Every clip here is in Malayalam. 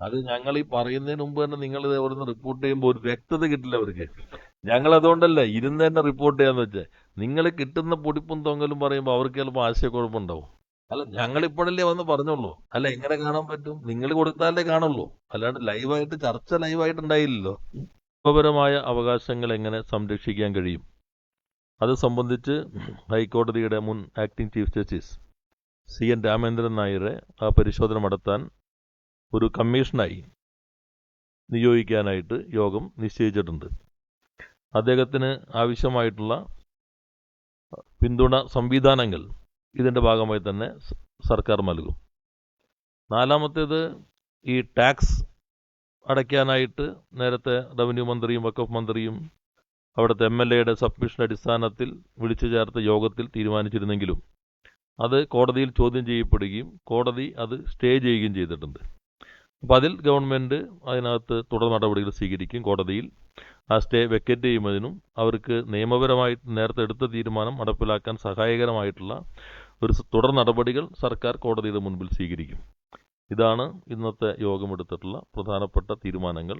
അത് ഞങ്ങൾ ഈ പറയുന്നതിന് മുമ്പ് തന്നെ നിങ്ങൾ ഇത് അവിടുന്ന് റിപ്പോർട്ട് ചെയ്യുമ്പോൾ ഒരു വ്യക്തത കിട്ടില്ല അവർക്ക്. ഞങ്ങൾ അതുകൊണ്ടല്ല ഇരുന്ന് തന്നെ റിപ്പോർട്ട് ചെയ്യാന്ന് വെച്ചാൽ നിങ്ങൾ കിട്ടുന്ന പൊടിപ്പും തൊങ്ങലും പറയുമ്പോൾ അവർക്ക് ചിലപ്പോൾ ആശയക്കുഴപ്പമുണ്ടാവും. അല്ല ഞങ്ങൾ ഇപ്പോഴല്ലേ വന്ന് പറഞ്ഞുള്ളൂ അല്ല എങ്ങനെ കാണാൻ പറ്റും? നിങ്ങൾ കൊടുത്താലേ കാണുള്ളൂ. അല്ലാണ്ട് ലൈവായിട്ട് ചർച്ച ലൈവായിട്ട് ഉണ്ടായില്ലല്ലോ നിയമപരമായ അവകാശങ്ങൾ എങ്ങനെ സംരക്ഷിക്കാൻ കഴിയും? അത് സംബന്ധിച്ച് ഹൈക്കോടതിയുടെ മുൻ acting chief justice C N Ramendran നായരെ ആ പരിശോധന നടത്താൻ ഒരു കമ്മീഷനായി നിയോഗിക്കാനായിട്ട് യോഗം നിശ്ചയിച്ചിട്ടുണ്ട്. അദ്ദേഹത്തിന് ആവശ്യമായിട്ടുള്ള പിന്തുണ സംവിധാനങ്ങൾ ഇതിന്റെ ഭാഗമായി തന്നെ സർക്കാർ നൽകും. നാലാമത്തേത് ഈ ടാക്സ് അടയ്ക്കാനായിട്ട് നേരത്തെ റവന്യൂ മന്ത്രിയും വക്കഫ് മന്ത്രിയും അവിടുത്തെ എം എൽ എയുടെ സബ്മിഷൻ അടിസ്ഥാനത്തിൽ വിളിച്ചു ചേർത്ത യോഗത്തിൽ തീരുമാനിച്ചിരുന്നെങ്കിലും അത് കോടതിയിൽ ചോദ്യം ചെയ്യപ്പെടുകയും കോടതി അത് സ്റ്റേ ചെയ്യുകയും ചെയ്തിട്ടുണ്ട്. അപ്പോൾ അതിൽ ഗവൺമെന്റ് അതിനകത്ത് തുടർ നടപടികൾ സ്വീകരിക്കും കോടതിയിൽ. ആ സ്റ്റേ വെക്കറ്റ് ചെയ്യുന്നതിനും അവർക്ക് നിയമപരമായി നേരത്തെ എടുത്ത തീരുമാനം നടപ്പിലാക്കാൻ സഹായകരമായിട്ടുള്ള ഒരു തുടർ നടപടികൾ സർക്കാർ കോടതിയുടെ മുൻപിൽ സ്വീകരിക്കും. ഇതാണ് ഇന്നത്തെ യോഗമെടുത്തിട്ടുള്ള പ്രധാനപ്പെട്ട തീരുമാനങ്ങൾ.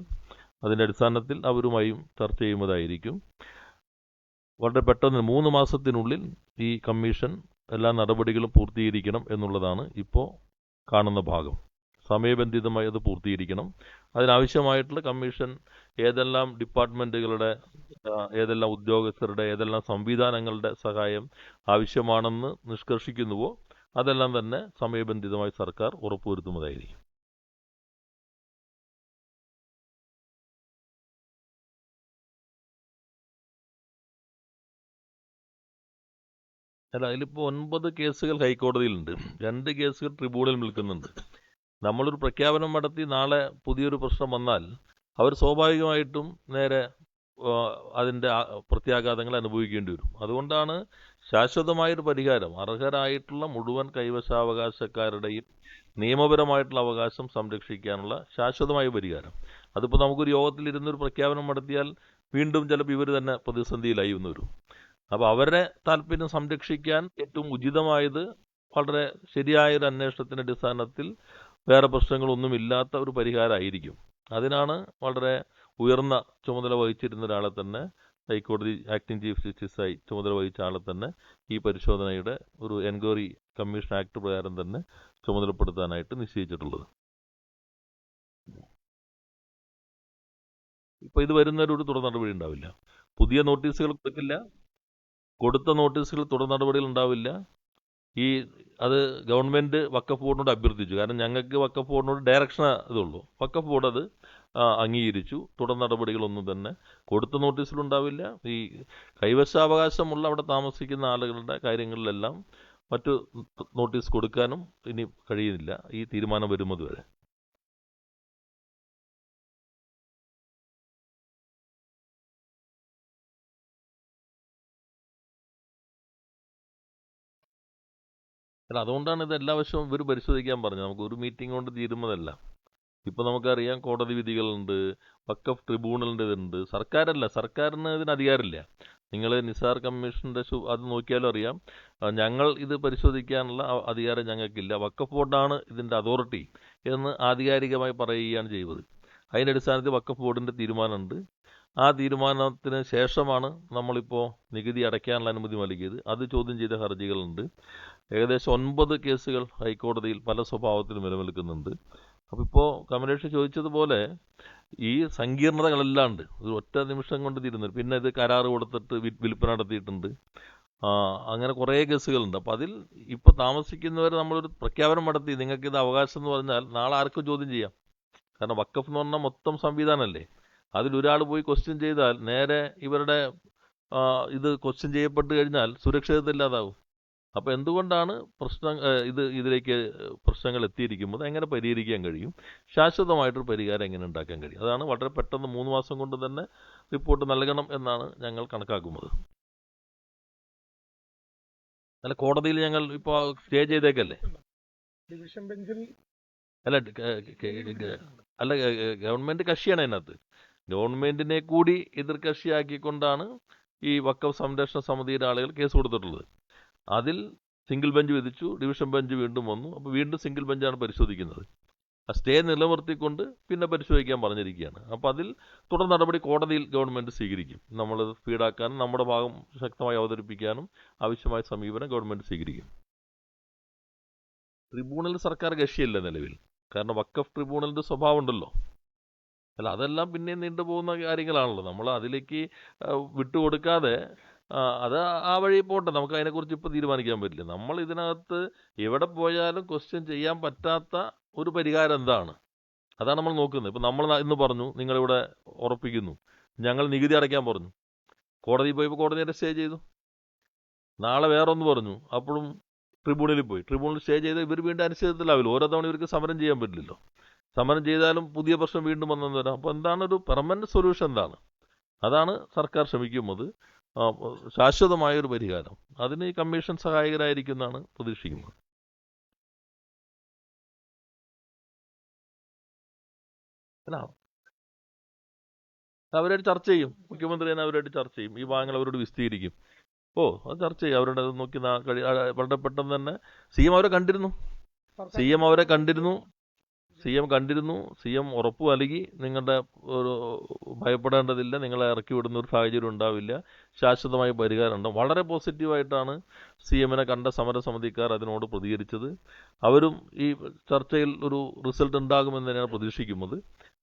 അതിന്റെ അടിസ്ഥാനത്തിൽ അവരുമായും ചർച്ച ചെയ്യുന്നതായിരിക്കും. വളരെ പെട്ടെന്ന് മൂന്ന് മാസത്തിനുള്ളിൽ ഈ കമ്മീഷൻ എല്ലാ നടപടികളും പൂർത്തീകരിക്കണം എന്നുള്ളതാണ് ഇപ്പോൾ കാണുന്ന ഭാഗം. സമയബന്ധിതമായി അത് പൂർത്തീകരിക്കണം. അതിനാവശ്യമായിട്ടുള്ള കമ്മീഷൻ ഏതെല്ലാം ഡിപ്പാർട്ട്മെന്റുകളുടെ ഏതെല്ലാം ഉദ്യോഗസ്ഥരുടെ ഏതെല്ലാം സംവിധാനങ്ങളുടെ സഹായം ആവശ്യമാണെന്ന് നിഷ്കർഷിക്കുന്നുവോ അതെല്ലാം തന്നെ സമയബന്ധിതമായി സർക്കാർ ഉറപ്പുവരുത്തുന്നതായിരിക്കും. അല്ല അതിലിപ്പോൾ ഒൻപത് കേസുകൾ ഹൈക്കോടതിയിലുണ്ട്. രണ്ട് കേസുകൾ ട്രിബ്യൂണൽ നിൽക്കുന്നുണ്ട്. നമ്മളൊരു പ്രഖ്യാപനം നടത്തി നാളെ പുതിയൊരു പ്രശ്നം വന്നാൽ അവർ സ്വാഭാവികമായിട്ടും നേരെ അതിന്റെ പ്രത്യാഘാതങ്ങൾ അനുഭവിക്കേണ്ടി വരും. അതുകൊണ്ടാണ് ശാശ്വതമായൊരു പരിഹാരം. അർഹരായിട്ടുള്ള മുഴുവൻ കൈവശാവകാശക്കാരുടെയും നിയമപരമായിട്ടുള്ള അവകാശം സംരക്ഷിക്കാനുള്ള ശാശ്വതമായ പരിഹാരം. അതിപ്പോൾ നമുക്കൊരു യോഗത്തിൽ ഇരുന്നൊരു പ്രഖ്യാപനം നടത്തിയാൽ വീണ്ടും ചിലപ്പോൾ ഇവർ തന്നെ പ്രതിസന്ധിയിലായി എന്ന് വരും. അപ്പോൾ അവരുടെ താല്പര്യം സംരക്ഷിക്കാൻ ഏറ്റവും ഉചിതമായത് വളരെ ശരിയായൊരു അന്വേഷണത്തിന്റെ അടിസ്ഥാനത്തിൽ വേറെ പ്രശ്നങ്ങളൊന്നുമില്ലാത്ത ഒരു പരിഹാരമായിരിക്കും അതിനാണ് വളരെ ഉയർന്ന ചുമതല വഹിച്ചിരുന്ന ഒരാളെ തന്നെ ഹൈക്കോടതി ആക്ടിംഗ് ചീഫ് ജസ്റ്റിസായി ചുമതല വഹിച്ച ആളെ തന്നെ ഈ പരിശോധനയുടെ ഒരു എൻക്വയറി കമ്മീഷൻ ആക്ട് പ്രകാരം തന്നെ ചുമതലപ്പെടുത്താനായിട്ട് നിശ്ചയിച്ചിട്ടുള്ളത്. ഇപ്പോൾ ഇത് വരുന്നവരൊരു തുടർ നടപടി ഉണ്ടാവില്ല. പുതിയ നോട്ടീസുകൾ കൊടുക്കില്ല കൊടുത്ത നോട്ടീസുകൾ തുടർ നടപടികൾ ഉണ്ടാവില്ല. ഈ അത് ഗവൺമെന്റ് വക്കഫ് ബോർഡിനോട് അഭ്യർത്ഥിച്ചു. കാരണം ഞങ്ങൾക്ക് വക്കഫ് ബോർഡിനോട് ഡയറക്ഷൻ ഇതുള്ളൂ. വക്കഫ് ബോർഡ് അത് അംഗീകരിച്ചു. തുടർ നടപടികളൊന്നും തന്നെ കൊടുത്ത നോട്ടീസിലുണ്ടാവില്ല. ഈ കൈവശാവകാശമുള്ള അവിടെ താമസിക്കുന്ന ആളുകളുടെ കാര്യങ്ങളിലെല്ലാം മറ്റു നോട്ടീസ് കൊടുക്കാനും ഇനി കഴിയുന്നില്ല. ഈ തീരുമാനം വരുന്നത് വരെ അല്ല അതുകൊണ്ടാണ് ഇത് എല്ലാ വശവും ഇവർ പരിശോധിക്കാൻ പറഞ്ഞത്. നമുക്ക് ഒരു മീറ്റിംഗ് കൊണ്ട് തീരുന്നതല്ല. ഇപ്പോൾ നമുക്കറിയാം കോടതി വിധികളുണ്ട് വക്കഫ് ട്രിബ്യൂണലിന്റെ ഇതുണ്ട്. സർക്കാരല്ല സർക്കാരിന് ഇതിന് അധികാരമില്ല. നിങ്ങൾ നിസാർ കമ്മീഷന്റെ അത് നോക്കിയാലും അറിയാം. ഞങ്ങൾ ഇത് പരിശോധിക്കാനുള്ള അധികാരം ഞങ്ങൾക്കില്ല. വക്കഫ് ബോർഡാണ് ഇതിന്റെ അതോറിറ്റി എന്ന് ആധികാരികമായി പറയുകയാണ് ചെയ്തത് അതിന്റെ അടിസ്ഥാനത്തിൽ വക്കഫ് ബോർഡിന്റെ തീരുമാനമുണ്ട്. ആ തീരുമാനത്തിന് ശേഷമാണ് നമ്മളിപ്പോൾ നികുതി അടയ്ക്കാനുള്ള അനുമതി നൽകിയത്. അത് ചോദ്യം ചെയ്ത ഹർജികളുണ്ട്. ഏകദേശം ഒൻപത് കേസുകൾ ഹൈക്കോടതിയിൽ പല സ്വഭാവത്തിലും നിലനിൽക്കുന്നുണ്ട്. അപ്പോൾ ഇപ്പോൾ കമലേഷ് ചോദിച്ചതുപോലെ ഈ സങ്കീർണതകളെല്ലാം ഉണ്ട്. ഒരു ഒറ്റ നിമിഷം കൊണ്ട് തീരുന്നു പിന്നെ ഇത് കരാറ് കൊടുത്തിട്ട് വിൽപ്പന നടത്തിയിട്ടുണ്ട്. അങ്ങനെ കുറേ കേസുകളുണ്ട്. അപ്പോൾ അതിൽ ഇപ്പോൾ താമസിക്കുന്നവർ നമ്മളൊരു പ്രഖ്യാപനം നടത്തി. നിങ്ങൾക്ക് ഇത് അവകാശം എന്ന് പറഞ്ഞാൽ നാളെ ആർക്കും ചോദ്യം ചെയ്യാം. കാരണം വക്കഫ് എന്ന് പറഞ്ഞാൽ മൊത്തം സംവിധാനമല്ലേ? അതിലൊരാൾ പോയി ക്വസ്റ്റ്യൻ ചെയ്താൽ നേരെ ഇവരുടെ ഇത് ക്വസ്റ്റ്യൻ ചെയ്യപ്പെട്ട് കഴിഞ്ഞാൽ സുരക്ഷിതത്തില്ലാതാവും അപ്പോൾ എന്തുകൊണ്ടാണ് പ്രശ്നം ഇത് ഇതിലേക്ക് പ്രശ്നങ്ങൾ എത്തിയിരിക്കുമ്പോൾ എങ്ങനെ പരിഹരിക്കാൻ കഴിയും? ശാശ്വതമായിട്ടൊരു പരിഹാരം എങ്ങനെ ഉണ്ടാക്കാൻ കഴിയും? അതാണ് വളരെ പെട്ടെന്ന് മൂന്ന് മാസം കൊണ്ട് തന്നെ റിപ്പോർട്ട് നൽകണം എന്നാണ് ഞങ്ങൾ കണക്കാക്കുന്നത്. അല്ല കോടതിയിൽ ഞങ്ങൾ ഇപ്പോൾ സ്റ്റേ ചെയ്തേക്കല്ലേ? ഡിവിഷൻ ബെഞ്ചിൽ അല്ല അല്ല ഗവൺമെന്റ് കക്ഷിയാണ് അതിനകത്ത്. ഗവൺമെന്റിനെ കൂടി എതിർ കക്ഷിയാക്കിക്കൊണ്ടാണ് ഈ വക്കവ് സംരക്ഷണ സമിതിയുടെ ആളുകൾ കേസ് കൊടുത്തിട്ടുള്ളത്. അതിൽ സിംഗിൾ ബെഞ്ച് വിധിച്ചു ഡിവിഷൻ ബെഞ്ച് വീണ്ടും വന്നു. അപ്പോൾ വീണ്ടും സിംഗിൾ ബെഞ്ചാണ് പരിശോധിക്കുന്നത്. ആ സ്റ്റേ നിലനിർത്തിക്കൊണ്ട് പിന്നെ പരിശോധിക്കാൻ പറഞ്ഞിരിക്കുകയാണ്. അപ്പോൾ അതിൽ തുടർ നടപടി കോടതിയിൽ ഗവൺമെന്റ് സ്വീകരിക്കും. നമ്മൾ സ്പീഡാക്കാനും നമ്മുടെ ഭാഗം ശക്തമായി അവതരിപ്പിക്കാനും ആവശ്യമായ സമീപനം ഗവൺമെന്റ് സ്വീകരിക്കും. ട്രിബ്യൂണൽ സർക്കാർ കക്ഷിയല്ല നിലവിൽ? കാരണം വക്കഫ് ട്രിബ്യൂണലിന്റെ സ്വഭാവം ഉണ്ടല്ലോ അല്ല അതെല്ലാം പിന്നെ നീണ്ടുപോകുന്ന കാര്യങ്ങളാണല്ലോ. നമ്മൾ അതിലേക്ക് വിട്ടുകൊടുക്കാതെ അത് ആ വഴി പോട്ടെ. നമുക്ക് അതിനെക്കുറിച്ച് ഇപ്പോൾ തീരുമാനിക്കാൻ പറ്റില്ല. നമ്മൾ ഇതിനകത്ത് എവിടെ പോയാലും ക്വസ്റ്റ്യൻ ചെയ്യാൻ പറ്റാത്ത ഒരു പരിഹാരം എന്താണ്? അതാണ് നമ്മൾ നോക്കുന്നത്. ഇപ്പം നമ്മൾ ഇന്ന് പറഞ്ഞു നിങ്ങളിവിടെ ഉറപ്പിക്കുന്നു. ഞങ്ങൾ നികുതി അടയ്ക്കാൻ പറഞ്ഞു. കോടതി പോയപ്പോൾ കോടതി അതിന്റെ സ്റ്റേ ചെയ്തു. നാളെ വേറെ ഒന്ന് പറഞ്ഞു. അപ്പോഴും ട്രിബ്യൂണലിൽ പോയി. ട്രിബ്യൂണൽ സ്റ്റേ ചെയ്ത് ഇവർ വീണ്ടും അനിശ്ചിതത്തിലാവില്ല. ഓരോ തവണ ഇവർക്ക് സമരം ചെയ്യാൻ പറ്റില്ലല്ലോ. സമരം ചെയ്താലും പുതിയ പ്രശ്നം വീണ്ടും വന്നെന്ന് വരാം. അപ്പോൾ എന്താണ് ഒരു പെർമനന്റ് സൊല്യൂഷൻ എന്താണ്? അതാണ് സർക്കാർ ശ്രമിക്കുന്നത്. ശാശ്വതമായ ഒരു പരിഹാരം. അതിന് ഈ കമ്മീഷൻ സഹായകരായിരിക്കുന്നതാണ് പ്രതീക്ഷിക്കുന്നത്. അവരായിട്ട് ചർച്ച ചെയ്യും. മുഖ്യമന്ത്രി തന്നെ അവരായിട്ട് ചർച്ച ചെയ്യും. ഈ ഭാഗങ്ങൾ അവരോട് വിസ്തീകരിക്കും ഓ അത് ചർച്ച ചെയ്യും. അവരുടെ നോക്കി വളരെ പെട്ടെന്ന് തന്നെ. സി എം അവരെ കണ്ടിരുന്നു. സി എം അവരെ കണ്ടിരുന്നു. സി എം കണ്ടിരുന്നു സി എം ഉറപ്പ് നൽകി നിങ്ങളുടെ ഒരു ഭയപ്പെടേണ്ടതില്ല നിങ്ങളെ ഇറക്കി വിടുന്ന ഒരു സാഹചര്യം ഉണ്ടാവില്ല ശാശ്വതമായ പരിഹാരം ഉണ്ടാവും വളരെ പോസിറ്റീവായിട്ടാണ് സി എമ്മിനെ കണ്ട സമരസമിതിക്കാർ അതിനോട് പ്രതികരിച്ചത്. അവരും ഈ ചർച്ചയിൽ ഒരു റിസൾട്ട് ഉണ്ടാകുമെന്ന് തന്നെയാണ് പ്രതീക്ഷിക്കുന്നത്.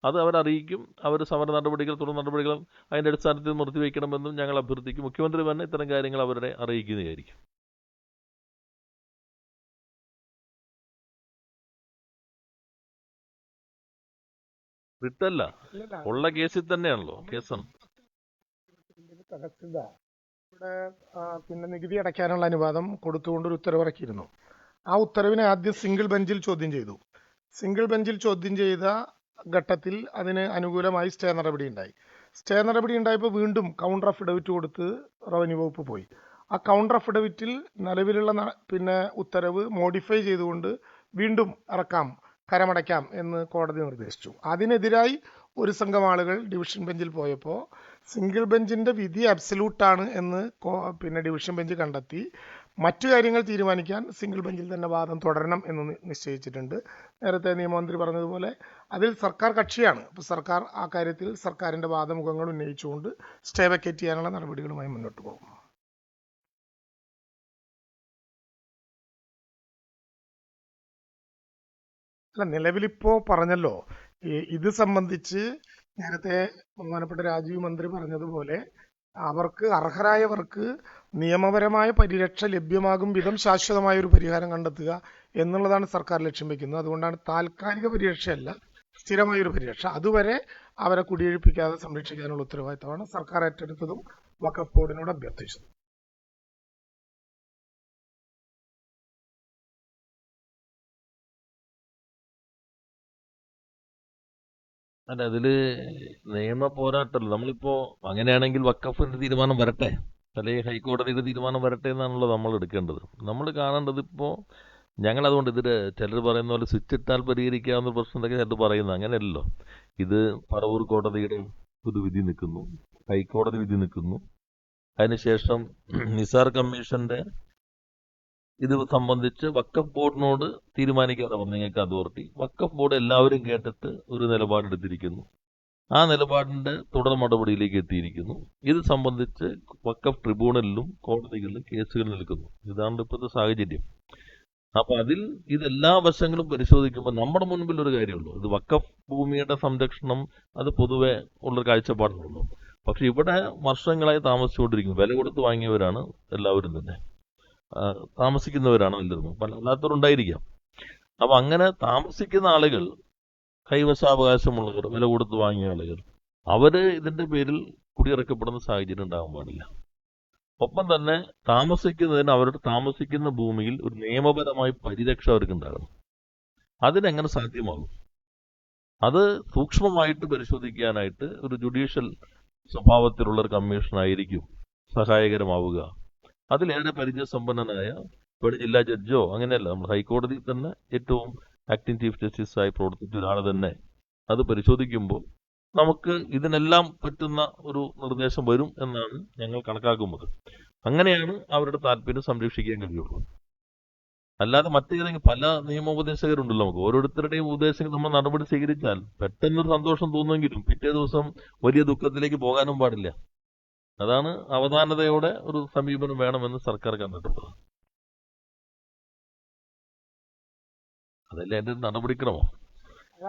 അത് അവരറിയിക്കും. അവർ സമര നടപടികൾ തുടർ നടപടികൾ അതിന്റെ അടിസ്ഥാനത്തിൽ നിർത്തിവെക്കണമെന്നും ഞങ്ങൾ അഭ്യർത്ഥിക്കും. മുഖ്യമന്ത്രി തന്നെ ഇത്തരം കാര്യങ്ങൾ അവരെ അറിയിക്കുന്നതായിരിക്കും. റിട്ടല്ല ഉള്ള കേസിൽ തന്നെയാണല്ലോ. കേസാണ്. തഹസിൽദാർ ഇവിടെ പിന്നെ നികുതി അടയ്ക്കാനുള്ള അനുവാദം കൊടുത്തുകൊണ്ട് ഒരു ഉത്തരവിറക്കിയിരുന്നു. ആ ഉത്തരവിനെ ആദ്യം സിംഗിൾ ബെഞ്ചിൽ ചോദ്യം ചെയ്തു. സിംഗിൾ ബെഞ്ചിൽ ചോദ്യം ചെയ്ത ഘട്ടത്തിൽ അതിന് അനുകൂലമായി സ്റ്റേ നടപടി ഉണ്ടായി. സ്റ്റേ നടപടി ഉണ്ടായപ്പോൾ വീണ്ടും കൗണ്ടർ അഫിഡവിറ്റ് കൊടുത്ത് റവന്യൂ വകുപ്പ് പോയി. ആ കൗണ്ടർ അഫിഡവിറ്റിൽ നിലവിലുള്ള പിന്നെ ഉത്തരവ് മോഡിഫൈ ചെയ്തുകൊണ്ട് വീണ്ടും ഇറക്കാം. കരമടയ്ക്കാം എന്ന് കോടതി നിർദ്ദേശിച്ചു. അതിനെതിരായി ഒരു സംഘം ആളുകൾ ഡിവിഷൻ ബെഞ്ചിൽ പോയപ്പോൾ സിംഗിൾ ബെഞ്ചിന്റെ വിധി അബ്സല്യൂട്ടാണ് എന്ന് പിന്നെ ഡിവിഷൻ ബെഞ്ച് കണ്ടെത്തി. മറ്റു കാര്യങ്ങൾ തീരുമാനിക്കാൻ സിംഗിൾ ബെഞ്ചിൽ തന്നെ വാദം തുടരണം എന്ന് നിശ്ചയിച്ചിട്ടുണ്ട്. നേരത്തെ നിയമമന്ത്രി പറഞ്ഞതുപോലെ അതിൽ സർക്കാർ കക്ഷിയാണ്. അപ്പോൾ സർക്കാർ ആ കാര്യത്തിൽ സർക്കാരിന്റെ വാദമുഖങ്ങൾ ഉന്നയിച്ചുകൊണ്ട് സ്റ്റേ വെക്കേറ്റ് ചെയ്യാനുള്ള നടപടികളുമായി മുന്നോട്ട് പോകും. അല്ല നിലവിലിപ്പോ പറഞ്ഞല്ലോ ഇത് സംബന്ധിച്ച് നേരത്തെ ബഹുമാനപ്പെട്ട രാജീവ് മന്ത്രി പറഞ്ഞതുപോലെ അവർക്ക് അർഹരായവർക്ക് നിയമപരമായ പരിരക്ഷ ലഭ്യമാകും വിധം ശാശ്വതമായ ഒരു പരിഹാരം കണ്ടെത്തുക എന്നുള്ളതാണ് സർക്കാർ ലക്ഷ്യം വെക്കുന്നത്. അതുകൊണ്ടാണ് താൽക്കാലിക പരിരക്ഷയല്ല സ്ഥിരമായ ഒരു പരിരക്ഷ. അതുവരെ അവരെ കുടിയൊഴിപ്പിക്കാതെ സംരക്ഷിക്കാനുള്ള ഉത്തരവാദിത്തമാണ് സർക്കാർ ഏറ്റെടുത്തതും വഖഫ് ബോർഡിനോട് അഭ്യർത്ഥിച്ചത്. അല്ല അതിൽ നിയമ പോരാട്ടമല്ല. നമ്മളിപ്പോ അങ്ങനെയാണെങ്കിൽ വക്കഫിന്റെ തീരുമാനം വരട്ടെ? അല്ലെങ്കിൽ ഹൈക്കോടതിയുടെ തീരുമാനം വരട്ടെ എന്നാണല്ലോ നമ്മൾ എടുക്കേണ്ടത്. നമ്മൾ കാണേണ്ടത് ഇപ്പോൾ ഞങ്ങൾ അതുകൊണ്ട് ഇതിൽ ചിലർ പറയുന്ന പോലെ സ്വിച്ച് ഇട്ടാൽ പരിഹരിക്കാവുന്ന പ്രശ്നം എന്തൊക്കെ ചിലർ പറയുന്നത് അങ്ങനെയല്ലല്ലോ. ഇത് പറവൂർ കോടതിയുടെ ഒരു വിധി നിൽക്കുന്നു. ഹൈക്കോടതി വിധി നിൽക്കുന്നു. അതിനുശേഷം നിസാർ കമ്മീഷന്റെ ഇത് സംബന്ധിച്ച് വക്കഫ് ബോർഡിനോട് തീരുമാനിക്കാതെ നിങ്ങൾക്ക് അതോറിറ്റി വക്കഫ് ബോർഡ് എല്ലാവരും കേട്ടിട്ട് ഒരു നിലപാടെടുത്തിരിക്കുന്നു ആ നിലപാടിന്റെ തുടർ നടപടിയിലേക്ക് എത്തിയിരിക്കുന്നു. ഇത് സംബന്ധിച്ച് വക്കഫ് ട്രിബ്യൂണലിലും കോടതികളിലും കേസുകൾ നിൽക്കുന്നു. ഇതാണ് ഇപ്പോഴത്തെ സാഹചര്യം. അപ്പൊ അതിൽ ഇതെല്ലാ വശങ്ങളും പരിശോധിക്കുമ്പോൾ നമ്മുടെ മുൻപിൽ ഒരു കാര്യമുള്ളൂ ഇത് വക്കഫ് ഭൂമിയുടെ സംരക്ഷണം അത് പൊതുവെ ഉള്ളൊരു കാഴ്ചപ്പാടുള്ളൂ പക്ഷെ ഇവിടെ വർഷങ്ങളായി താമസിച്ചുകൊണ്ടിരിക്കുന്നു. വില കൊടുത്ത് വാങ്ങിയവരാണ് എല്ലാവരും തന്നെ. താമസിക്കുന്നവരാണ് എല്ലാവരും പല അല്ലാത്തവരുണ്ടായിരിക്കാം അപ്പൊ അങ്ങനെ താമസിക്കുന്ന ആളുകൾ കൈവശാവകാശമുള്ളവർ വില കൊടുത്ത് വാങ്ങിയ ആളുകൾ അവർ ഇതിന്റെ പേരിൽ കുടിയിറക്കപ്പെടുന്ന സാഹചര്യം ഉണ്ടാകാൻ പാടില്ല. ഒപ്പം തന്നെ താമസിക്കുന്നതിന് അവരുടെ താമസിക്കുന്ന ഭൂമിയിൽ ഒരു നിയമപരമായ പരിരക്ഷ അവർക്ക് ഉണ്ടാകണം. അതിനെങ്ങനെ സാധ്യമാകും? അത് സൂക്ഷ്മമായിട്ട് പരിശോധിക്കാനായിട്ട് ഒരു ജുഡീഷ്യൽ സ്വഭാവത്തിലുള്ള ഒരു കമ്മീഷനായിരിക്കും സഹായകരമാവുക. അതിലേറെ പരിചയസമ്പന്നനായ ഇവിടെ ജില്ലാ ജഡ്ജോ അങ്ങനെയല്ല. നമ്മൾ ഹൈക്കോടതിയിൽ തന്നെ ഏറ്റവും ആക്ടിംഗ് ചീഫ് ജസ്റ്റിസായി പ്രവർത്തിച്ച ഒരാൾ തന്നെ. അത് പരിശോധിക്കുമ്പോൾ നമുക്ക് ഇതിനെല്ലാം പറ്റുന്ന ഒരു നിർദ്ദേശം വരും എന്നാണ് ഞങ്ങൾ കണക്കാക്കുന്നത്. അങ്ങനെയാണ് അവരുടെ താല്പര്യം സംരക്ഷിക്കാൻ കഴിയുള്ളൂ. അല്ലാതെ മറ്റേതെങ്കിലും പല നിയമോപദേശകരുണ്ടല്ലോ നമുക്ക്. ഓരോരുത്തരുടെയും ഉപദേശങ്ങൾ നമ്മൾ നടപടി സ്വീകരിച്ചാൽ പെട്ടെന്നൊരു സന്തോഷം തോന്നുമെങ്കിലും പിറ്റേ ദിവസം വലിയ ദുഃഖത്തിലേക്ക് പോകാനും പാടില്ല. അതാണ് അവധാനതയോടെ ഒരു സമീപനം വേണമെന്ന് സർക്കാർ കണ്ടിട്ടുള്ളത് അതല്ലേ എന്റെ നടപടിക്രമം?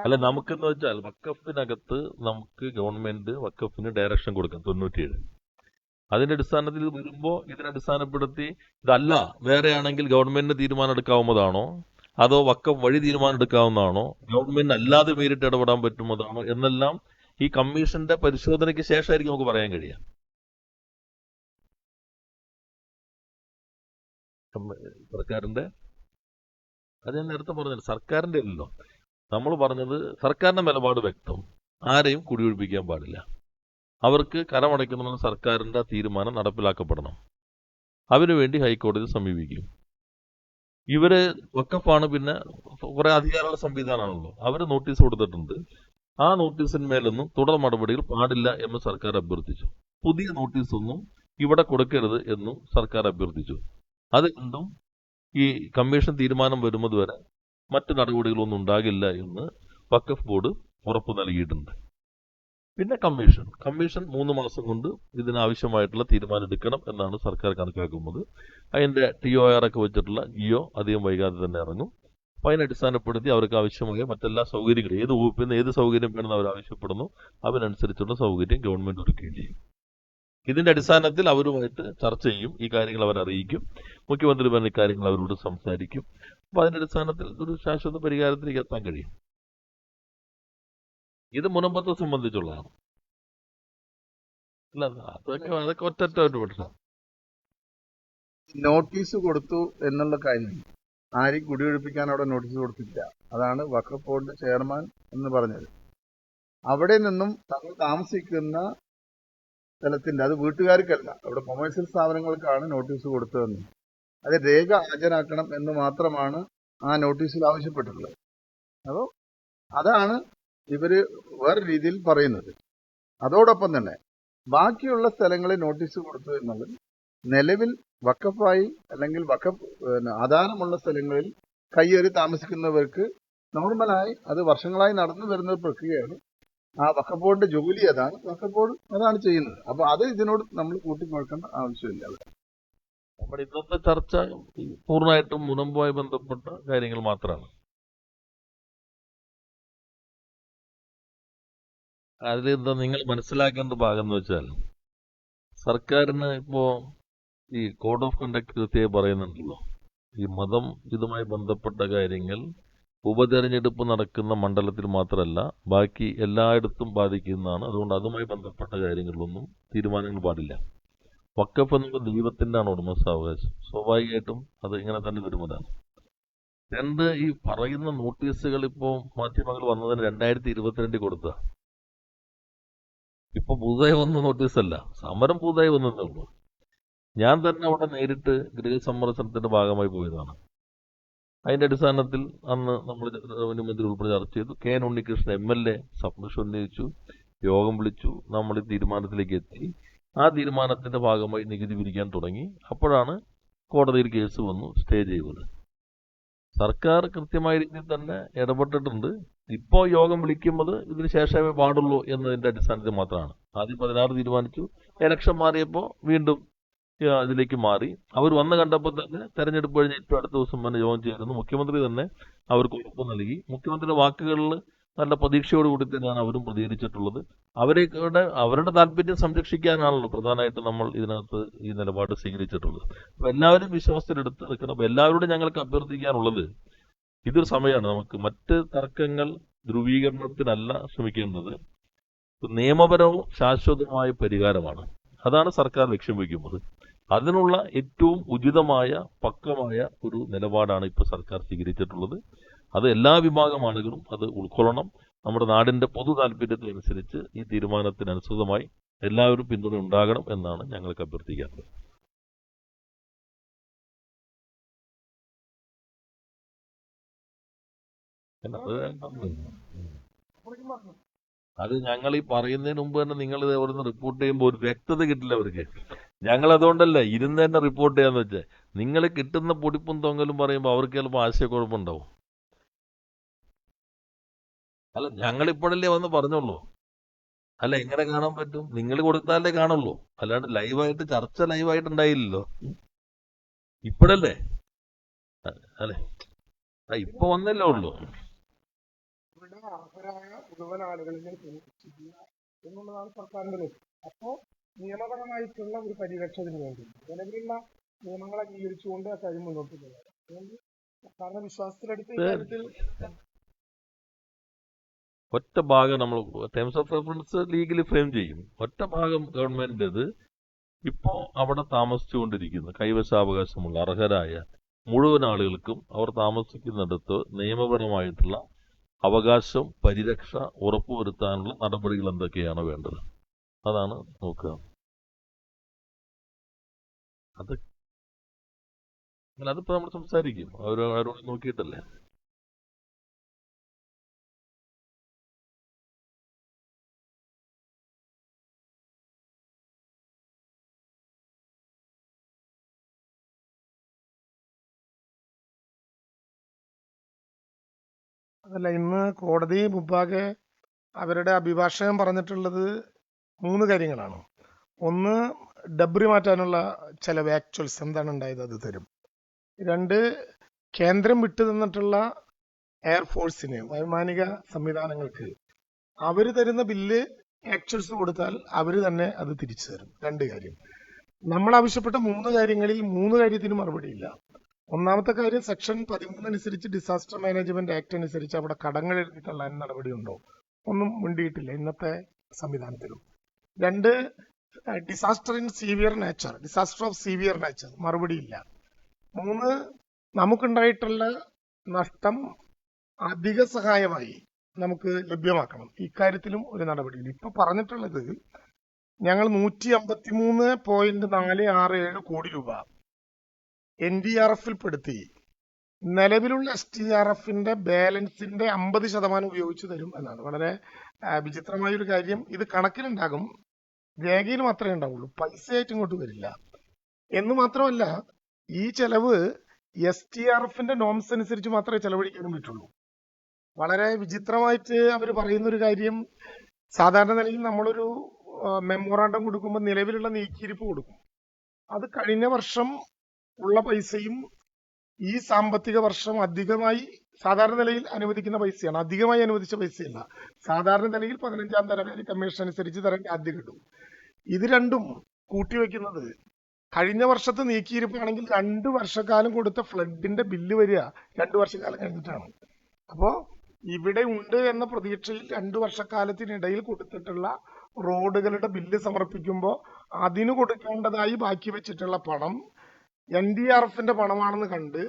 അല്ല നമുക്കെന്ന് വെച്ചാൽ വക്കഫിനകത്ത് നമുക്ക് ഗവൺമെന്റ് വക്കഫിന് ഡയറക്ഷൻ കൊടുക്കാം തൊണ്ണൂറ്റിയേഴ്. അതിന്റെ അടിസ്ഥാനത്തിൽ വരുമ്പോൾ വരുമ്പോ ഇതിനെ അടിസ്ഥാനപ്പെടുത്തി ഇതല്ല വേറെയാണെങ്കിൽ ഗവൺമെന്റിന് തീരുമാനം എടുക്കാവുന്നതാണോ അതോ വക്കഫ് വഴി തീരുമാനം എടുക്കാവുന്നതാണോ ഗവൺമെന്റ് അല്ലാതെ നേരിട്ട് ഇടപെടാൻ പറ്റുന്നതാണോ? എന്നെല്ലാം ഈ കമ്മീഷന്റെ പരിശോധനയ്ക്ക് ശേഷമായിരിക്കും നമുക്ക് പറയാൻ കഴിയുക. സർക്കാരിന്റെ അത് ഞാൻ നേരത്തെ പറഞ്ഞത് സർക്കാരിന്റെ അല്ലല്ലോ. നമ്മൾ പറഞ്ഞത് സർക്കാരിന്റെ നിലപാട് വ്യക്തം. ആരെയും കുടിയൊഴിപ്പിക്കാൻ പാടില്ല. അവർക്ക് കരമടയ്ക്കണമെന്ന സർക്കാരിന്റെ തീരുമാനം നടപ്പിലാക്കപ്പെടണം. അതിനുവേണ്ടി ഹൈക്കോടതി സമീപിക്കും. ഇവർ വക്കഫാണ് പിന്നെ കുറെ അധികാരമുള്ള സംവിധാനമാണല്ലോ. അവർ നോട്ടീസ് കൊടുത്തിട്ടുണ്ട്. ആ നോട്ടീസിന്മേലൊന്നും തുടർ നടപടികൾ പാടില്ല എന്ന് സർക്കാർ അഭ്യർത്ഥിച്ചു. പുതിയ നോട്ടീസൊന്നും ഇവിടെ കൊടുക്കരുത് എന്നും സർക്കാർ അഭ്യർത്ഥിച്ചു. അത് കണ്ടും ഈ കമ്മീഷൻ തീരുമാനം വരുന്നത് വരെ മറ്റു നടപടികളൊന്നും ഉണ്ടാകില്ല എന്ന് വഖഫ് ബോർഡ് ഉറപ്പു നൽകിയിട്ടുണ്ട്. പിന്നെ കമ്മീഷൻ. കമ്മീഷൻ മൂന്ന് മാസം കൊണ്ട് ഇതിനാവശ്യമായിട്ടുള്ള തീരുമാനം എടുക്കണം എന്നാണ് സർക്കാർ കണക്കാക്കുന്നത്. അതിന്റെ ടി ഒ ആർ ഒക്കെ വെച്ചിട്ടുള്ള ജിയോ അധികം വൈകാതെ തന്നെ ഇറങ്ങും. അപ്പൊ അതിനെ അടിസ്ഥാനപ്പെടുത്തി അവർക്ക് ആവശ്യമായ മറ്റെല്ലാ സൗകര്യങ്ങളും ഏത് വകുപ്പിൽ നിന്ന് ഏത് സൗകര്യം വേണമെന്ന് അവർ ആവശ്യപ്പെടുന്നു അതിനനുസരിച്ചുള്ള സൗകര്യം ഗവൺമെന്റ് ഒരുക്കുകയും ചെയ്യും. ഇതിന്റെ അടിസ്ഥാനത്തിൽ അവരുമായിട്ട് ചർച്ച ചെയ്യും. ഈ കാര്യങ്ങൾ അവർ അറിയിക്കും. മുഖ്യമന്ത്രി പറഞ്ഞ കാര്യങ്ങൾ അവരോട് സംസാരിക്കും. അപ്പൊ അതിന്റെ അടിസ്ഥാനത്തിൽ ഒരു ശാശ്വത പരിഹാരത്തിലേക്ക് എത്താൻ കഴിയും. ഇത് മുനമ്പത്തെ സംബന്ധിച്ചുള്ളതാണ്. അല്ല അതൊക്കെ അതൊക്കെ ഒറ്റ നോട്ടീസ് കൊടുത്തു എന്നുള്ള കാര്യം. ആരെയും കുടിയൊഴിപ്പിക്കാൻ അവിടെ നോട്ടീസ് കൊടുത്തില്ല അതാണ് വഖഫ് ബോർഡ് ചെയർമാൻ എന്ന് പറഞ്ഞത്. അവിടെ നിന്നും തങ്ങൾ താമസിക്കുന്ന സ്ഥലത്തിന്റെ അത് വീട്ടുകാർക്കല്ല. അവിടെ കൊമേഴ്സ്യൽ സ്ഥാപനങ്ങൾക്കാണ് നോട്ടീസ് കൊടുത്തതെന്ന്. അത് രേഖ ഹാജരാക്കണം എന്ന് മാത്രമാണ് ആ നോട്ടീസിൽ ആവശ്യപ്പെട്ടിട്ടുള്ളത്. അപ്പോൾ അതാണ് ഇവർ വേറെ രീതിയിൽ പറയുന്നത്. അതോടൊപ്പം തന്നെ ബാക്കിയുള്ള സ്ഥലങ്ങളിൽ നോട്ടീസ് കൊടുത്തു എന്നുള്ളത് നിലവിൽ വക്കഫായി അല്ലെങ്കിൽ വക്കഫ് ആധാരമുള്ള സ്ഥലങ്ങളിൽ കയ്യേറി താമസിക്കുന്നവർക്ക് നോർമലായി അത് വർഷങ്ങളായി നടന്നു വരുന്ന പ്രക്രിയയാണ് ആ വഖഫ് ബോർഡിന്റെ ജോലി അതാണ്. വഖഫ് ബോർഡ് അതാണ് ചെയ്യുന്നത്. അപ്പൊ അത് ഇതിനോട് നമ്മൾ കൂട്ടിക്കുഴക്കേണ്ട ആവശ്യമില്ല. നമ്മുടെ ഇന്നത്തെ ചർച്ച പൂർണമായിട്ടും മുനമ്പുമായി ബന്ധപ്പെട്ട കാര്യങ്ങൾ മാത്രമാണ്. അതിൽ എന്താ നിങ്ങൾ മനസ്സിലാക്കേണ്ട ഭാഗം എന്ന് വെച്ചാൽ സർക്കാരിന് ഇപ്പോ ഈ കോഡ് ഓഫ് കണ്ടക്ട് കൃത്യമായി പറയുന്നുണ്ടല്ലോ. ഈ മതം ഇതുമായി ബന്ധപ്പെട്ട കാര്യങ്ങൾ ഉപതെരഞ്ഞെടുപ്പ് നടക്കുന്ന മണ്ഡലത്തിൽ മാത്രമല്ല ബാക്കി എല്ലായിടത്തും ബാധിക്കുന്നതാണ്. അതുകൊണ്ട് അതുമായി ബന്ധപ്പെട്ട കാര്യങ്ങളിലൊന്നും തീരുമാനങ്ങൾ പാടില്ല. വക്കഫ് എന്നത് ദൈവത്തിന്റെ ആണ് ഉടമസ്ഥാവകാശം. സ്വാഭാവികമായിട്ടും അത് ഇങ്ങനെ തന്നെ വരുന്നതാണ്. രണ്ട് ഈ പറയുന്ന നോട്ടീസുകൾ ഇപ്പോൾ മാധ്യമങ്ങൾ വന്നതിന് രണ്ടായിരത്തി ഇരുപത്തിരണ്ടിൽ കൊടുത്ത ഇപ്പൊ പുതുതായി വന്ന നോട്ടീസല്ല. സമരം പുതുതായി വന്നതേ ഉള്ളൂ. ഞാൻ തന്നെ അവിടെ നേരിട്ട് ഗൃഹസന്ദർശനത്തിന്റെ ഭാഗമായി പോയതാണ്. അതിന്റെ അടിസ്ഥാനത്തിൽ അന്ന് നമ്മൾ മന്ത്രി ഉൾപ്പെടെ ചർച്ച ചെയ്തു. K N Unnikrishnan M L A submission ഉന്നയിച്ചു യോഗം വിളിച്ചു നമ്മൾ ഈ തീരുമാനത്തിലേക്ക് എത്തി. ആ തീരുമാനത്തിന്റെ ഭാഗമായി നികുതി പിരിക്കാൻ തുടങ്ങി. അപ്പോഴാണ് കോടതിയിൽ കേസ് വന്നു സ്റ്റേ ചെയ്തത്. സർക്കാർ കൃത്യമായ രീതിയിൽ തന്നെ ഇടപെട്ടിട്ടുണ്ട്. ഇപ്പോൾ യോഗം വിളിക്കുമ്പോൾ ഇതിന് ശേഷമേ പാടുള്ളൂ എന്നതിന്റെ അടിസ്ഥാനത്തിൽ മാത്രമാണ്. ആദ്യം പതിനാറ് തീരുമാനിച്ചു. ഇലക്ഷൻ മാറിയപ്പോൾ വീണ്ടും ഇതിലേക്ക് മാറി. അവർ വന്ന് കണ്ടപ്പോൾ തന്നെ തെരഞ്ഞെടുപ്പ് കഴിഞ്ഞ ഏറ്റവും അടുത്ത ദിവസം തന്നെ ജോയിൻ ചെയ്തിരുന്നു. മുഖ്യമന്ത്രി തന്നെ അവർക്ക് ഉറപ്പ് നൽകി. മുഖ്യമന്ത്രിയുടെ വാക്കുകളിൽ നല്ല പ്രതീക്ഷയോടുകൂടി തന്നെയാണ് അവരും പ്രതികരിച്ചിട്ടുള്ളത്. അവരെ അവരുടെ താല്പര്യം സംരക്ഷിക്കാനാണല്ലോ പ്രധാനമായിട്ട് നമ്മൾ ഇതിനകത്ത് ഈ നിലപാട് സ്വീകരിച്ചിട്ടുള്ളത്. അപ്പൊ എല്ലാവരും വിശ്വാസത്തിലെടുത്ത് നിൽക്കണം. അപ്പൊ എല്ലാവരോടും ഞങ്ങൾക്ക് അഭ്യർത്ഥിക്കാനുള്ളത് ഇതൊരു സമയമാണ്. നമുക്ക് മറ്റ് തർക്കങ്ങൾ ധ്രുവീകരണത്തിനല്ല ശ്രമിക്കേണ്ടത്. നിയമപരവും ശാശ്വതവുമായ പരിഹാരമാണ്. അതാണ് സർക്കാർ ലക്ഷ്യം വയ്ക്കുന്നത്. അതിനുള്ള ഏറ്റവും ഉചിതമായ പക്കമായ ഒരു നിലപാടാണ് ഇപ്പോൾ സർക്കാർ സ്വീകരിച്ചിട്ടുള്ളത്. അത് എല്ലാ വിഭാഗം ആളുകളും അത് ഉൾക്കൊള്ളണം. നമ്മുടെ നാടിന്റെ പൊതു താല്പര്യത്തിനനുസരിച്ച് ഈ തീരുമാനത്തിനനുസൃതമായി എല്ലാവരും പിന്തുണ ഉണ്ടാകണം എന്നാണ് ഞങ്ങൾക്ക് അഭ്യർത്ഥിക്കാറുള്ളത് അത് ഞങ്ങൾ ഈ പറയുന്നതിന് മുമ്പ് തന്നെ നിങ്ങൾ അവിടുന്ന് റിപ്പോർട്ട് ചെയ്യുമ്പോൾ ഒരു വ്യക്തത കിട്ടില്ല അവർക്ക്. ഞങ്ങൾ അതുകൊണ്ടല്ല ഇരുന്ന് തന്നെ റിപ്പോർട്ട് ചെയ്യാന്ന് വെച്ചേ നിങ്ങൾ കിട്ടുന്ന പൊടിപ്പും തൊങ്ങലും പറയുമ്പോൾ അവർക്ക് ചിലപ്പോൾ ആശയക്കുഴപ്പമുണ്ടാവും. അല്ല ഞങ്ങൾ ഇപ്പോഴല്ലേ വന്ന് പറഞ്ഞുള്ളൂ അല്ല എങ്ങനെ കാണാൻ പറ്റും? നിങ്ങൾ കൊടുത്താലേ കാണുള്ളൂ. അല്ലാണ്ട് ലൈവായിട്ട് ചർച്ച ലൈവായിട്ട് ഉണ്ടായില്ലല്ലോ. ഇപ്പോഴല്ലേ? അല്ലെ ഇപ്പൊ വന്നല്ലേ ഉള്ളൂ. ഇവിടെ അർഹരായ മുഴുവൻ ആളുകളിലേക്ക് എന്നുള്ളതാണ് സർക്കാരിന്റെ ലക്ഷ്യം. അപ്പോ നിയമപരമായിട്ടുള്ള ഒരു പരിരക്ഷ ഇതിനു വേണ്ടി നിലവിലുള്ള നിയമങ്ങൾ അംഗീകരിച്ചുകൊണ്ട് ആ കാര്യം മുന്നോട്ട് പോകുന്നത് അതുകൊണ്ട് സർക്കാരിന്റെ വിശ്വാസത്തിലെടുത്ത് ഈ കാര്യത്തിൽ ഒറ്റ ഭാഗം നമ്മൾ terms of reference legally frame ചെയ്യും. ഒറ്റ ഭാഗം ഗവൺമെന്റിന്റെത് ഇപ്പോൾ അവിടെ താമസിച്ചുകൊണ്ടിരിക്കുന്ന. കൈവശാവകാശമുള്ള അർഹരായ മുഴുവൻ ആളുകൾക്കും അവർ താമസിക്കുന്നിടത്ത് നിയമപരമായിട്ടുള്ള അവകാശം പരിരക്ഷ ഉറപ്പുവരുത്താനുള്ള നടപടികൾ എന്തൊക്കെയാണ് വേണ്ടത്. അതാണ് നോക്കുക. അത് അല്ല, അതിപ്പോ നമ്മൾ സംസാരിക്കും. അവർ അവരോട് നോക്കിയിട്ടല്ലേ. അതല്ല ഇന്ന് കോടതി മുമ്പാകെ അവരുടെ അഭിഭാഷകൻ പറഞ്ഞിട്ടുള്ളത് മൂന്ന് കാര്യങ്ങളാണ്. ഒന്ന് ഡബ്രി മാറ്റാനുള്ള ചില ആക്ച്വൽസ് എന്താണ് ഉണ്ടായത് അത് തരും. രണ്ട് കേന്ദ്രം വിട്ടു തന്നിട്ടുള്ള എയർഫോഴ്സിന് വൈമാനിക സംവിധാനങ്ങൾക്ക് അവർ തരുന്ന ബില്ല് ആക്ച്വൽസ് കൊടുത്താൽ അവർ തന്നെ അത് തിരിച്ചു തരും. രണ്ട് കാര്യം. നമ്മൾ ആവശ്യപ്പെട്ട മൂന്ന് കാര്യങ്ങളിൽ മൂന്ന് കാര്യത്തിന് മറുപടിയില്ല ഒന്നാമത്തെ കാര്യം സെക്ഷൻ പതിമൂന്ന് അനുസരിച്ച് ഡിസാസ്റ്റർ മാനേജ്മെന്റ് ആക്ട് അനുസരിച്ച് അവിടെ കടങ്ങൾ എഴുതി നടപടിയുണ്ടോ? ഒന്നും മുണ്ടിയിട്ടില്ല. ഇന്നത്തെ സംവിധാനത്തിലും. രണ്ട് disaster in severe nature disaster of severe nature മറുപടി ഇല്ല മൂന്ന് നമുക്കുണ്ടായിട്ടുള്ള നഷ്ടം അധിക സഹായമായി നമുക്ക് ലഭ്യമാക്കണം. ഇക്കാര്യത്തിലും ഒരു നടപടിയില്ല ഇപ്പൊ പറഞ്ഞിട്ടുള്ളത് ഞങ്ങൾ നൂറ്റി അമ്പത്തി മൂന്ന് പോയിന്റ് നാല് ആറ് ഏഴ് കോടി രൂപ എൻ ഡി ആർ എഫിൽ പെടുത്തി നിലവിലുള്ള എസ് ടി ആർ എഫിന്റെ ബാലൻസിന്റെ അമ്പത് ശതമാനം ഉപയോഗിച്ച് തരും എന്നാണ്. വളരെ വിചിത്രമായ ഒരു കാര്യം. ഇത് കണക്കിലുണ്ടാകും. രേഖയിൽ മാത്രമേ ഉണ്ടാവുള്ളൂ. പൈസ ആയിട്ട് ഇങ്ങോട്ട് വരില്ല. എന്ന് മാത്രമല്ല ഈ ചെലവ് എസ് ടി ആർ എഫിന്റെ നോംസ് അനുസരിച്ച് മാത്രമേ ചെലവഴിക്കാനും പറ്റുള്ളൂ. വളരെ വിചിത്രമായിട്ട് അവർ പറയുന്ന ഒരു കാര്യം സാധാരണ നിലയിൽ നമ്മളൊരു മെമ്മോറാണ്ടം കൊടുക്കുമ്പോൾ നിലവിലുള്ള നീക്കിയിരിപ്പ് കൊടുക്കും. അത് കഴിഞ്ഞ വർഷം ഉള്ള പൈസയും ഈ സാമ്പത്തിക വർഷം അധികമായി സാധാരണ നിലയിൽ അനുവദിക്കുന്ന പൈസയാണ്. അധികമായി അനുവദിച്ച പൈസയല്ല. സാധാരണ നിലയിൽ പതിനഞ്ചാം ധനകാര്യ കമ്മീഷൻ അനുസരിച്ച് തരം ആദ്യം കിട്ടും. ഇത് രണ്ടും കൂട്ടിവെക്കുന്നത് കഴിഞ്ഞ വർഷത്തെ നീക്കിയിരിപ്പാണെങ്കിൽ രണ്ട് വർഷക്കാലം കൊടുത്ത ഫ്ലഡിന്റെ ബില്ല് വരിക രണ്ട് വർഷക്കാലം കഴിഞ്ഞിട്ടാണ്. അപ്പോ ഇവിടെ ഉണ്ട് എന്ന പ്രതീക്ഷയിൽ രണ്ടു വർഷക്കാലത്തിനിടയിൽ കൊടുത്തിട്ടുള്ള റോഡുകളുടെ ബില്ല് സമർപ്പിക്കുമ്പോൾ അതിന് കൊടുക്കേണ്ടതായി ബാക്കി വെച്ചിട്ടുള്ള പണം എൻ ഡി ആർ എഫിന്റെ പണമാണെന്ന് കണ്ട്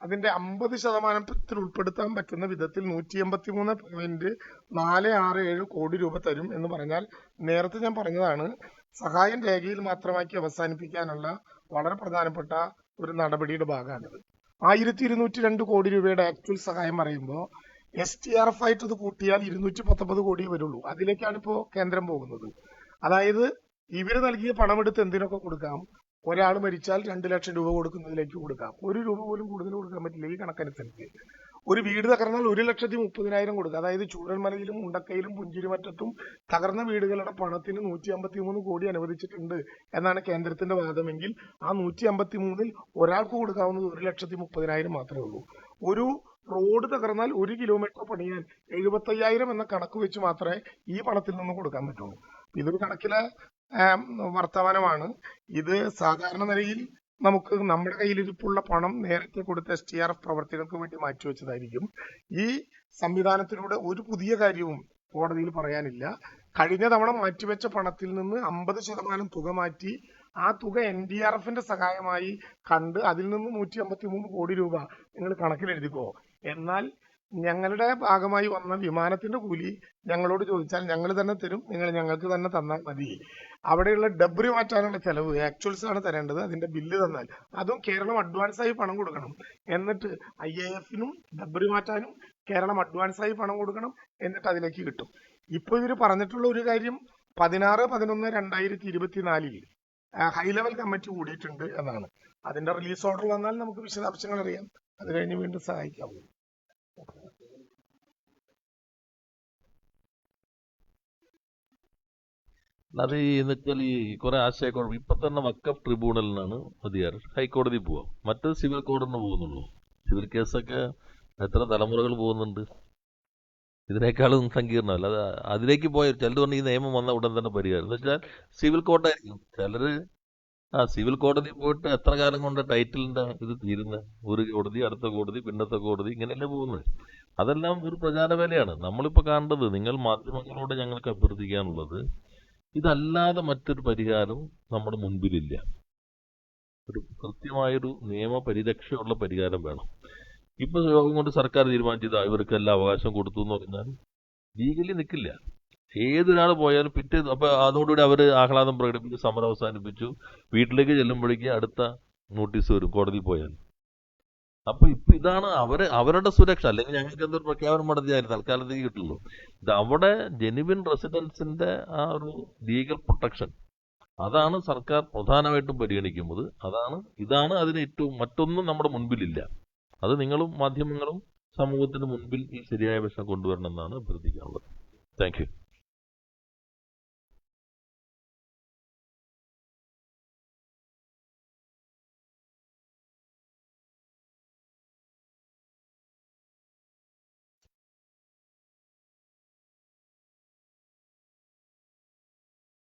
അതിന്റെ അമ്പത് ശതമാനത്തിൽ ഉൾപ്പെടുത്താൻ പറ്റുന്ന വിധത്തിൽ നൂറ്റി എൺപത്തി മൂന്ന് പോയിന്റ് നാല് ആറ് ഏഴ് കോടി രൂപ തരും എന്ന് പറഞ്ഞാൽ നേരത്തെ ഞാൻ പറഞ്ഞതാണ് സഹായം രേഖയിൽ മാത്രമാക്കി അവസാനിപ്പിക്കാനുള്ള വളരെ പ്രധാനപ്പെട്ട ഒരു നടപടിയുടെ ഭാഗമാണിത്. ആയിരത്തി ഇരുന്നൂറ്റി രണ്ട് കോടി രൂപയുടെ ആക്ച്വൽ സഹായം പറയുമ്പോൾ എസ് ടി ആർ എഫ് ആയിട്ട് ഇത് കൂട്ടിയാൽ ഇരുന്നൂറ്റി പത്തൊമ്പത് കോടി വരുള്ളൂ. അതിലേക്കാണ് ഇപ്പോൾ കേന്ദ്രം പോകുന്നത്. അതായത് ഇവർ നൽകിയ പണമെടുത്ത് എന്തിനൊക്കെ കൊടുക്കാം? ഒരാൾ മരിച്ചാൽ രണ്ട് ലക്ഷം രൂപ കൊടുക്കുന്നതിലേക്ക് കൊടുക്കാം. ഒരു രൂപ പോലും കൂടുതൽ കൊടുക്കാൻ പറ്റില്ല ഈ കണക്കനുസരിച്ച്. ഒരു വീട് തകർന്നാൽ ഒരു ലക്ഷത്തി മുപ്പതിനായിരം കൊടുക്കുക. അതായത് ചൂരൽമലയിലും മുണ്ടക്കയിലും പുഞ്ചിരിമറ്റത്തും തകർന്ന വീടുകളുടെ പണത്തിന് നൂറ്റി അമ്പത്തി മൂന്ന് കോടി അനുവദിച്ചിട്ടുണ്ട് എന്നാണ് കേന്ദ്രത്തിന്റെ വാദമെങ്കിൽ ആ നൂറ്റി അമ്പത്തി മൂന്നിൽ ഒരാൾക്ക് കൊടുക്കാവുന്നത് ഒരു ലക്ഷത്തി മുപ്പതിനായിരം മാത്രമേ ഉള്ളൂ. ഒരു റോഡ് തകർന്നാൽ ഒരു കിലോമീറ്റർ പണിയാൻ എഴുപത്തയ്യായിരം എന്ന കണക്ക് വെച്ച് മാത്രമേ ഈ പണത്തിൽ നിന്ന് കൊടുക്കാൻ പറ്റുള്ളൂ. ഇതൊരു കണക്കിലെ വർത്തമാനമാണ്. ഇത് സാധാരണ നിലയിൽ നമുക്ക് നമ്മുടെ കയ്യിലിരിപ്പുള്ള പണം നേരത്തെ കൊടുത്ത എസ് ടി ആർ എഫ് പ്രവർത്തികൾക്ക് വേണ്ടി മാറ്റിവെച്ചതായിരിക്കും ഈ സംവിധാനത്തിലൂടെ ഒരു പുതിയ കാര്യവും കോടതിയിൽ പറയാനില്ല. കഴിഞ്ഞ തവണ മാറ്റിവെച്ച പണത്തിൽ നിന്ന് അമ്പത് ശതമാനം തുക മാറ്റി ആ തുക എൻ ഡി ആർ എഫിന്റെ സഹായമായി കണ്ട് അതിൽ നിന്ന് നൂറ്റി അമ്പത്തി മൂന്ന് കോടി രൂപ നിങ്ങൾ കണക്കിലെഴുതിക്കോ. എന്നാൽ ഞങ്ങളുടെ ഭാഗമായി വന്ന വിമാനത്തിന്റെ കൂലി ഞങ്ങളോട് ചോദിച്ചാൽ ഞങ്ങൾ തന്നെ തരും നിങ്ങൾ ഞങ്ങൾക്ക് തന്നെ തന്നാൽ മതി. അവിടെയുള്ള ഡബ്രി മാറ്റാനുള്ള ചെലവ് ആക്ച്വൽസ് ആണ് തരേണ്ടത് അതിന്റെ ബില്ല് തന്നാൽ. അതും കേരളം അഡ്വാൻസ് ആയി പണം കൊടുക്കണം. എന്നിട്ട് ഐ എ എഫിനും ഡബ്രി മാറ്റാനും കേരളം അഡ്വാൻസ് ആയി പണം കൊടുക്കണം എന്നിട്ട് അതിലേക്ക് കിട്ടും. ഇപ്പൊ ഇവർ പറഞ്ഞിട്ടുള്ള ഒരു കാര്യം പതിനാറ് പതിനൊന്ന് രണ്ടായിരത്തി ഇരുപത്തിനാലിൽ ഹൈ ലെവൽ കമ്മിറ്റി കൂടിയിട്ടുണ്ട് എന്നാണ്. അതിന്റെ റിലീസ് ഓർഡർ വന്നാൽ നമുക്ക് വിശദാംശങ്ങൾ അറിയാം. അത് കഴിഞ്ഞ് വീണ്ടും സഹായിക്കാം. അത് എന്ന് വെച്ചാൽ ഈ കുറെ ആശയക്കുഴപ്പം. ഇപ്പൊ തന്നെ വക്കഫ് ട്രിബ്യൂണലിനാണ് അധികാരം ഹൈക്കോടതി പോവാം. മറ്റത് സിവിൽ കോടതിന് പോകുന്നുള്ളൂ. സിവിൽ കേസൊക്കെ എത്ര തലമുറകൾ പോകുന്നുണ്ട്. ഇതിനേക്കാളും സങ്കീർണമല്ല അത് അതിലേക്ക് പോയ ചിലർ പറഞ്ഞ ഈ നിയമം വന്ന ഉടൻ തന്നെ പരിഹാരം. എന്ന് വെച്ചാൽ സിവിൽ കോർട്ടായിരിക്കും ചിലര് ആ സിവിൽ കോടതി പോയിട്ട് എത്ര കാലം കൊണ്ട് ടൈറ്റിലിന്റെ ഇത് തീരുന്ന? ഒരു കോടതി അടുത്ത കോടതി പിന്നത്തെ കോടതി ഇങ്ങനെയല്ലേ പോകുന്നത് അതെല്ലാം ഒരു പ്രചാര വേലയാണ്. നമ്മളിപ്പോ കാണേണ്ടത് നിങ്ങൾ മാധ്യമങ്ങളോട് ഞങ്ങൾക്ക് അഭ്യർത്ഥിക്കാനുള്ളത് ഇതല്ലാതെ മറ്റൊരു പരിഹാരം നമ്മുടെ മുൻപിലില്ല. ഒരു കൃത്യമായൊരു നിയമ പരിരക്ഷയുള്ള പരിഹാരം വേണം. ഇപ്പൊ യോഗം കൊണ്ട് സർക്കാർ തീരുമാനിച്ചത് ഇവർക്കെല്ലാം അവകാശം കൊടുത്തു എന്ന് പറഞ്ഞാൽ ലീഗലി നിൽക്കില്ല ഏതൊരാൾ പോയാലും പിറ്റേ അപ്പൊ അതോടുകൂടി അവർ ആഹ്ലാദം പ്രകടിപ്പിച്ച് സമരം അവസാനിപ്പിച്ചു. വീട്ടിലേക്ക് ചെല്ലുമ്പോഴേക്ക് അടുത്ത നോട്ടീസ് വരും കോടതി പോയാൽ. അപ്പൊ ഇപ്പൊ ഇതാണ് അവരെ അവരുടെ സുരക്ഷ. അല്ലെങ്കിൽ ഞങ്ങൾക്ക് എന്തൊരു പ്രഖ്യാപനം നടത്തിയാലും തൽക്കാലത്തേക്ക് കിട്ടുള്ളൂ. ഇത് അവിടെ ജെനുവിൻ റെസിഡൻസിന്റെ ആ ഒരു ലീഗൽ പ്രൊട്ടക്ഷൻ അതാണ് സർക്കാർ പ്രധാനമായിട്ടും പരിഗണിക്കുന്നത്. അതാണ് ഇതാണ് അതിന് ഏറ്റവും മറ്റൊന്നും നമ്മുടെ മുൻപിലില്ല. അത് നിങ്ങളും മാധ്യമങ്ങളും സമൂഹത്തിന് മുൻപിൽ ഈ ശരിയായ വശം കൊണ്ടുവരണമെന്നാണ് അഭ്യർത്ഥിക്കാനുള്ളത്. താങ്ക്